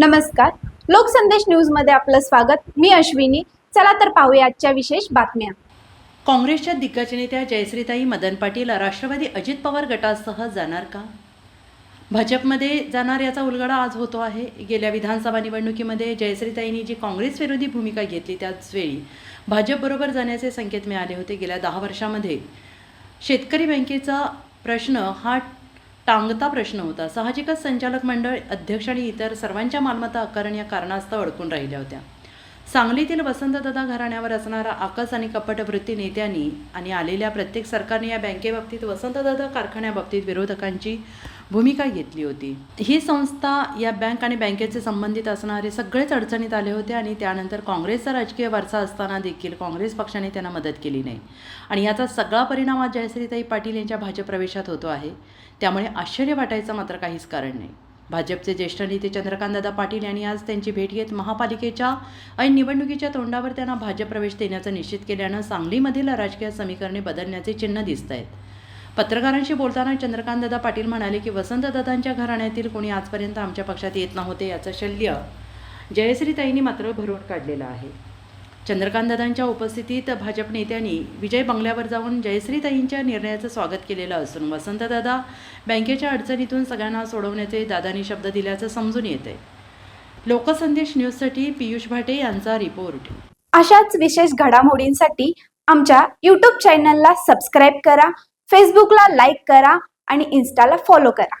नमस्कार. लोकसंदेश न्यूजमध्ये आपलं स्वागत. मी अश्विनी. चला तर पाहूया आजच्या विशेष बातम्या. काँग्रेसच्या दिग्गज नेत्या जयश्रीताई मदन पाटील राष्ट्रवादी अजित पवार गटासह जाणार का? भाजपमध्ये जाणार याचा उलगडा आज होतो आहे. गेल्या विधानसभा निवडणुकीमध्ये जयश्रीताईंनी जी काँग्रेस विरोधी भूमिका घेतली त्याचवेळी भाजपबरोबर जाण्याचे संकेत मिळाले होते. गेल्या दहा वर्षामध्ये शेतकरी बँकेचा प्रश्न हा टांगता प्रश्न होता. साहजिकच संचालक मंडळ अध्यक्ष आणि इतर सर्वांच्या मालमत्ता आकारण या कारणास्तव अडकून राहिल्या होत्या. सांगलीतील वसंतदादा घराण्यावर असणारा आकस आणि कपट वृत्ती नेत्यांनी आणि आलेल्या प्रत्येक सरकारने या बँकेबाबतीत वसंतदादा कारखान्याबाबतीत विरोधकांची भूमिका घेतली होती. ही संस्था या बँक आणि बँकेचे संबंधित असणारे सगळेच अडचणीत आले होते आणि त्यानंतर काँग्रेसचा राजकीय वारसा असताना देखील काँग्रेस पक्षाने त्यांना मदत केली नाही. आणि याचा सगळा परिणाम आज जयश्रीताई पाटील यांच्या भाजप प्रवेशात होतो आहे. त्यामुळे आश्चर्य वाटायचं मात्र काहीच कारण नाही. भाजपचे ज्येष्ठ नेते चंद्रकांतदादा पाटील यांनी आज त्यांची भेट घेत महापालिकेच्या ऐन निवडणुकीच्या तोंडावर त्यांना भाजप प्रवेश देण्याचं निश्चित केल्यानं सांगलीमधील राजकीय समीकरणे बदलण्याचे चिन्ह दिसत आहेत. पत्रकारांशी बोलताना चंद्रकांतदादा पाटील म्हणाले की वसंतदादांच्या घराण्यातील कोणी आजपर्यंत आमच्या पक्षात येत नव्हते याचं शल्य जयश्रीताईंनी मात्र भरून काढलेलं आहे. चंद्रकांतदादांच्या उपस्थितीत भाजप नेत्यांनी विजय बंगल्यावर जाऊन जयश्रीताईंच्या निर्णयाचं स्वागत केलेलं असून वसंतदादा बँकेच्या अडचणीतून सगळ्यांना सोडवण्याचे दादांनी शब्द दिल्याचं समजून येते लोकसंदेश न्यूजसाठी पियुष भाटे यांचा रिपोर्ट. अशाच विशेष घडामोडींसाठी आमच्या यूट्यूब चॅनलला सबस्क्राईब करा फेसबुकला लाईक करा आणि इन्स्टाला फॉलो करा.